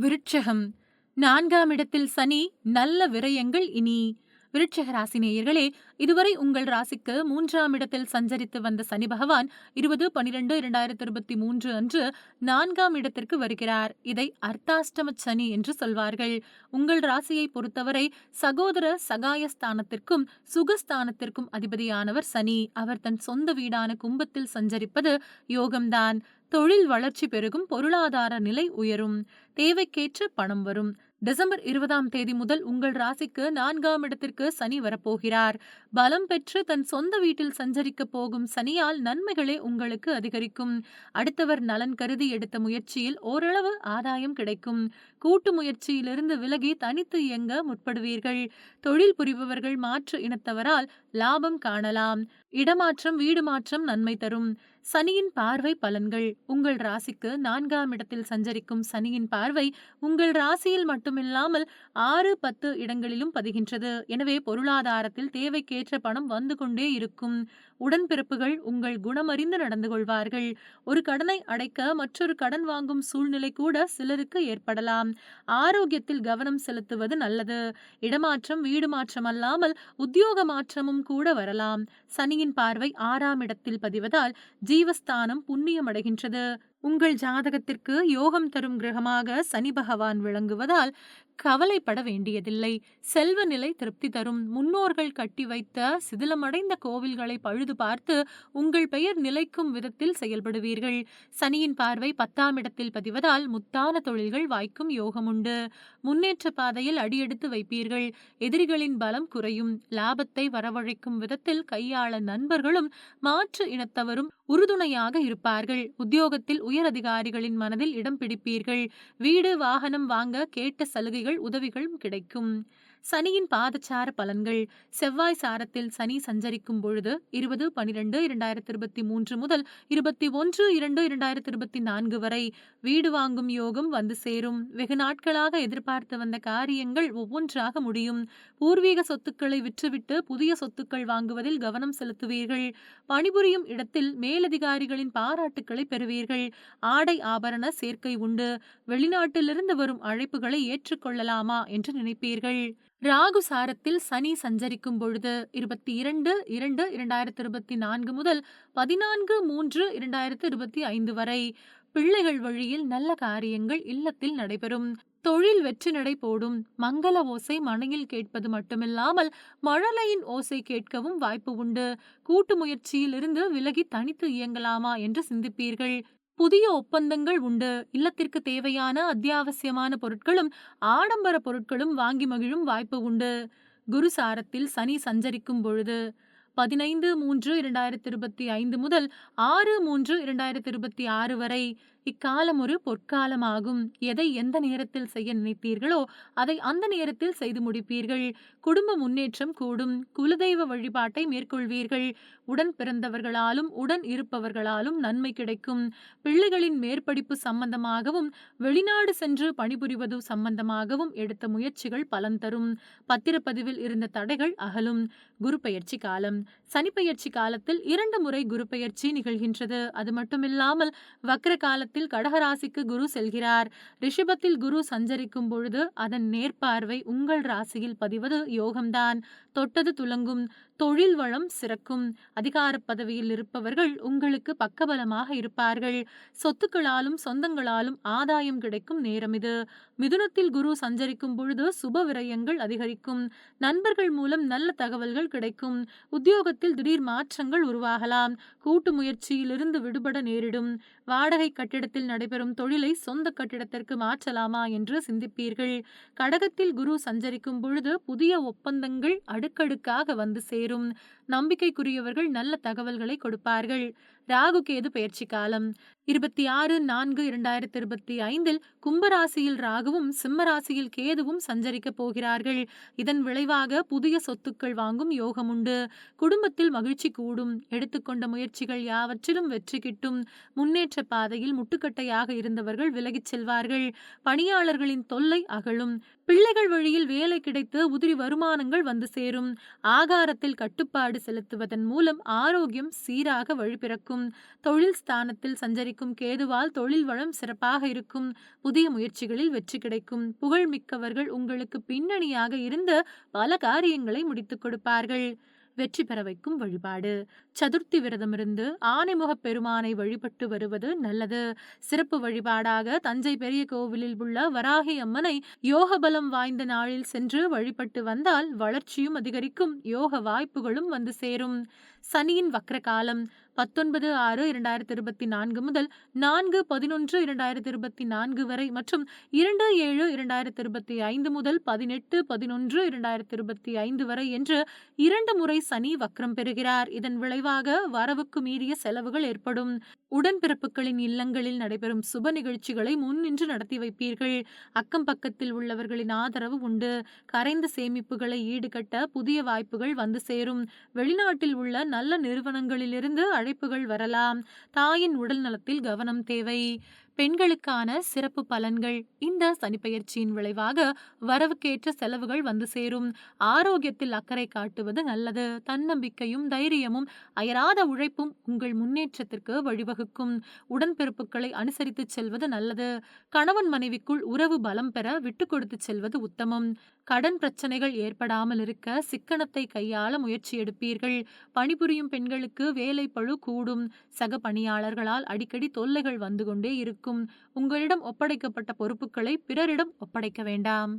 விருட்சகம். நான்காம் இடத்தில் சனி நல்ல விரயங்கள் இனி. விருட்சக ராசி நேயர்களே இதுவரை உங்கள் ராசிக்கு மூன்றாம் இடத்தில் சஞ்சரித்து வந்த சனி பகவான் இருபது பனிரெண்டு இரண்டாயிரத்தி இருபத்தி மூன்று அன்று நான்காம் இடத்திற்கு வருகிறார். இதை அர்த்தாஷ்டம சனி என்று சொல்வார்கள். உங்கள் ராசியை பொறுத்தவரை சகோதர சகாயஸ்தானத்திற்கும் சுகஸ்தானத்திற்கும் அதிபதியானவர் சனி. அவர் தன் சொந்த வீடான கும்பத்தில் சஞ்சரிப்பது யோகம்தான். தொழில் வளர்ச்சி பெருகும் பொருளாதார நிலை உயரும் தேவைக்கேற்ற பணம் வரும். டிசம்பர் இருபதாம் தேதி முதல் உங்கள் ராசிக்கு நான்காம் இடத்திற்கு சனி வரப்போகிறார். பலம் பெற்று தன் சொந்த வீட்டில் சஞ்சரிக்க போகும் சனியால் நன்மைகளே உங்களுக்கு அதிகரிக்கும். அடுத்தவர் நலன் கருதி எடுத்த முயற்சியில் ஓரளவு ஆதாயம் கிடைக்கும். கூட்டு முயற்சியிலிருந்து விலகி தனித்து இயங்க முற்படுவீர்கள். தொழில் புரிபவர்கள் மாற்று இனத்தவரால் லாபம் காணலாம். இடமாற்றம் வீடு மாற்றம் நன்மை தரும். சனியின் பார்வை பலன்கள். உங்கள் ராசிக்கு நான்காம் இடத்தில் சஞ்சரிக்கும் சனியின் பார்வை உங்கள் ராசியில் மட்டுமில்லாமல் ஆறு பத்து இடங்களிலும் பதிகின்றது. எனவே பொருளாதாரத்தில் தேவைக்கேற்ற பணம் வந்து கொண்டே இருக்கும். உடன்பிறப்புகள் உங்கள் குணமறிந்து நடந்து கொள்வார்கள். ஒரு கடனை அடைக்க மற்றொரு கடன் வாங்கும் சூழ்நிலை கூட சிலருக்கு ஏற்படலாம். ஆரோக்கியத்தில் கவனம் செலுத்துவது நல்லது. இடமாற்றம் வீடு மாற்றம் அல்லாமல் உத்தியோக மாற்றமும் கூட வரலாம். சனி சனியின் பார்வை ஆறாம் இடத்தில் பதிவதால் ஜீவஸ்தானம் புண்ணியம் அடைகின்றது உங்கள் ஜாதகத்திற்கு யோகம் தரும் கிரகமாக சனி பகவான் விளங்குவதால் கவலைப்பட வேண்டியதில்லை. செல்வ நிலை திருப்தி தரும். முன்னோர்கள் கட்டி வைத்த சிதிலமடைந்த கோவில்களை பழுது பார்த்து உங்கள் பெயர் நிலைக்கும் விதத்தில் செயல்படுவீர்கள். சனியின் பார்வை பத்தாம் இடத்தில் பதிவதால் முத்தான தொழில்கள் வாய்க்கும் யோகம் உண்டு முன்னேற்ற பாதையில் அடியெடுத்து வைப்பீர்கள். எதிரிகளின் பலம் குறையும். லாபத்தை வரவழைக்கும் விதத்தில் கையாள நண்பர்களும் மாற்று இனத்தவரும் உறுதுணையாக இருப்பார்கள். உத்தியோகத்தில் உயர் அதிகாரிகளின் மனதில் இடம் பிடிப்பீர்கள். வீடு வாகனம் வாங்க கேட்ட சலுகைகள் உதவிகளும் கிடைக்கும். சனியின் பாதச்சார பலன்கள் செவ்வாய் சாரத்தில் சனி சஞ்சரிக்கும் பொழுது இருபது பனிரெண்டு இரண்டாயிரத்தி இருபத்தி மூன்று முதல் இருபத்தி ஒன்று இரண்டு இரண்டாயிரத்தி இருபத்தி நான்கு வரை வீடு வாங்கும் யோகம் வந்து சேரும். வெகு நாட்களாக எதிர்பார்த்து வந்த காரியங்கள் ஒவ்வொன்றாக முடியும். பூர்வீக சொத்துக்களை விற்றுவிட்டு புதிய சொத்துக்கள் வாங்குவதில் கவனம் செலுத்துவீர்கள். பணிபுரியும் இடத்தில் மேலதிகாரிகளின் பாராட்டுக்களை பெறுவீர்கள். ஆடை ஆபரண சேர்க்கை உண்டு. வெளிநாட்டிலிருந்து வரும் அழைப்புகளை ஏற்றுக்கொள்ளலாமா என்று நினைப்பீர்கள். ராகு சாரத்தில் சனி சஞ்சரிக்கும் பொழுது இருபத்தி இரண்டு இரண்டு இரண்டாயிரத்தி இருபத்தி நான்கு முதல் பதினான்கு மூன்று இரண்டாயிரத்தி இருபத்தி ஐந்து வரை பிள்ளைகள் வழியில் நல்ல காரியங்கள் இல்லத்தில் நடைபெறும். தொழில் வெற்றி நடை போடும். மங்கள ஓசை மனையில் கேட்பது மட்டுமில்லாமல் மழலையின் ஓசை கேட்கவும் வாய்ப்பு உண்டு. கூட்டு முயற்சியிலிருந்து விலகி தனித்து இயங்கலாமா என்று சிந்திப்பீர்கள். புதிய ஒப்பந்தங்கள் உண்டு. இல்லத்திற்கு தேவையான அத்தியாவசியமான பொருட்களும் ஆடம்பர பொருட்களும் வாங்கி மகிழும் வாய்ப்பு உண்டு. குரு சாரத்தில் சனி சஞ்சரிக்கும் பொழுது பதினைந்து மூன்று இரண்டாயிரத்தி இருபத்தி ஐந்து முதல் ஆறு மூன்று இரண்டாயிரத்தி இருபத்தி ஆறு வரை இக்காலம் ஒரு பொற்காலமாகும். எதை எந்த நேரத்தில் செய்ய நினைத்தீர்களோ அதை அந்த நேரத்தில் செய்து முடிப்பீர்கள். குடும்ப முன்னேற்றம் கூடும். குலதெய்வ வழிபாட்டை மேற்கொள்வீர்கள். உடன் பிறந்தவர்களாலும் உடன் இருப்பவர்களாலும் நன்மை கிடைக்கும். பிள்ளைகளின் மேற்படிப்பு சம்பந்தமாகவும் வெளிநாடு சென்று பணிபுரிவது சம்பந்தமாகவும் எடுத்த முயற்சிகள் பலன் தரும். பத்திரப்பதிவில் இருந்த தடைகள் அகலும். குரு பயிற்சி காலம். சனிப்பெயர்ச்சி காலத்தில் இரண்டு முறை குரு பயிற்சி நிகழ்கின்றது. அது மட்டுமில்லாமல் வக்ர காலத்தில் கடகராசிக்கு குரு செல்கிறார். ரிஷபத்தில் குரு சஞ்சரிக்கும் பொழுது அதன் நேர்பார்வை உங்கள் ராசியில் பதிவது யோகம்தான். தொட்டது துலங்கும் தொழில் வளம் சிறக்கும். அதிகார பதவியில் இருப்பவர்கள் உங்களுக்கு பக்கபலமாக இருப்பார்கள். சொத்துக்களாலும் சொந்தங்களாலும் ஆதாயம் கிடைக்கும் நேரம் இது. மிதுனத்தில் குரு சஞ்சரிக்கும் பொழுது சுப விரயங்கள் அதிகரிக்கும். நண்பர்கள் மூலம் நல்ல தகவல்கள் கிடைக்கும். உத்தியோகத்தில் திடீர் மாற்றங்கள் உருவாகலாம். கூட்டு முயற்சியிலிருந்து விடுபட நேரிடும். வாடகை கட்டிடத்தில் நடைபெறும் தொழிலை சொந்த கட்டிடத்திற்கு மாற்றலாமா என்று சிந்திப்பீர்கள். கடகத்தில் குரு சஞ்சரிக்கும் பொழுது புதிய ஒப்பந்தங்கள் அடுக்கடுக்காக வந்து சேரும் நம்பிக்கைக்குரியவர்கள் நல்ல தகவல்களை கொடுப்பார்கள். ராகு கேது பயிற்சி காலம். இருபத்தி ஆறு நான்கு இரண்டாயிரத்தி இருபத்தி ஐந்தில் கும்பராசியில் ராகுவும் சிம்மராசியில் கேதுவும் சஞ்சரிக்க போகிறார்கள். இதன் விளைவாக புதிய சொத்துக்கள் வாங்கும் யோகம் உண்டு குடும்பத்தில் மகிழ்ச்சி கூடும். எடுத்துக்கொண்ட முயற்சிகள் யாவற்றிலும் வெற்றி கிட்டும். முன்னேற்ற பாதையில் முட்டுக்கட்டையாக இருந்தவர்கள் விலகிச் செல்வார்கள். பணியாளர்களின் தொல்லை அகலும். பிள்ளைகள் வழியில் வேலை கிடைத்து உதிரி வருமானங்கள் வந்து சேரும். ஆகாரத்தில் கட்டுப்பாடு செலுத்துவதன் மூலம் ஆரோக்கியம் சீராக வழிபிறக்கும் இருக்கும் தொழில் ஸ்தானத்தில் சஞ்சரிக்கும் கேதுவால் தொழில் வளம் சிறப்பாக இருக்கும். புதிய முயற்சிகளில் வெற்றி கிடைக்கும். புகழ் மிக்கவர்கள் உங்களுக்கு பின்னணியாக இருந்து பல காரியங்களை முடித்துக் கொடுப்பார்கள். வெற்றி பெற வைக்கும் வழிபாடு. சதுர்த்தி விரதமிருந்து ஆனைமுகப் பெருமானை வழிபட்டு வருவது நல்லது. சிறப்பு வழிபாடாக தஞ்சை பெரிய கோவிலில் உள்ள வராகி அம்மனை யோக பலம் வாய்ந்த நாளில் சென்று வழிபட்டு வந்தால் வளர்ச்சியும் அதிகரிக்கும். யோக வாய்ப்புகளும் வந்து சேரும். சனியின் வக்ர காலம் பத்தொன்பது ஆறு இரண்டாயிரத்தி இருபத்தி நான்கு முதல் நான்கு பதினொன்று இரண்டாயிரத்தி இருபத்தி நான்கு வரை மற்றும் இரண்டு ஏழு இரண்டாயிரத்தி இருபத்தி ஐந்து முதல் பதினெட்டு பதினொன்று இரண்டாயிரத்தி இருபத்தி ஐந்து வரை என்று இரண்டு முறை சனி வக்ரம் பெறுகிறார். இதன் விளைவாக வரவுக்கு மீறிய செலவுகள் ஏற்படும். உடன்பிறப்புகளின் இல்லங்களில் நடைபெறும் சுப நிகழ்ச்சிகளை முன்னின்று நடத்தி வைப்பீர்கள். அக்கம் பக்கத்தில் உள்ளவர்களின் ஆதரவு உண்டு. கரைந்த சேமிப்புகளை ஈடுகட்ட புதிய வாய்ப்புகள் வந்து சேரும். வெளிநாட்டில் உள்ள நல்ல நிறுவனங்களிலிருந்து அழைப்புகள் வரலாம். தாயின் உடல் நலத்தில் கவனம் தேவை. பெண்களுக்கான சிறப்பு பலன்கள் இந்த சனிப்பெயர்ச்சியின் விளைவாக வரவுக்கேற்ற செலவுகள் வந்து சேரும். ஆரோக்கியத்தில் அக்கறை காட்டுவது நல்லது. தன்னம்பிக்கையும் தைரியமும் அயராத உழைப்பும் உங்கள் முன்னேற்றத்திற்கு வழிவகுக்கும். உடன்பிறப்புகளை அனுசரித்து செல்வது நல்லது. கணவன் மனைவிக்குள் உறவு பலம் பெற விட்டு கொடுத்து செல்வது உத்தமம். கடன் பிரச்சனைகள் ஏற்படாமல் இருக்க சிக்கனத்தை கையாள முயற்சி எடுப்பீர்கள். பணிபுரியும் பெண்களுக்கு வேலை பழு கூடும். சக பணியாளர்களால் அடிக்கடி தொல்லைகள் வந்து கொண்டே இருக்கும். உங்களிடம் ஒப்படைக்கப்பட்ட பொறுப்புகளை பிறரிடம் ஒப்படைக்க வேண்டாம்.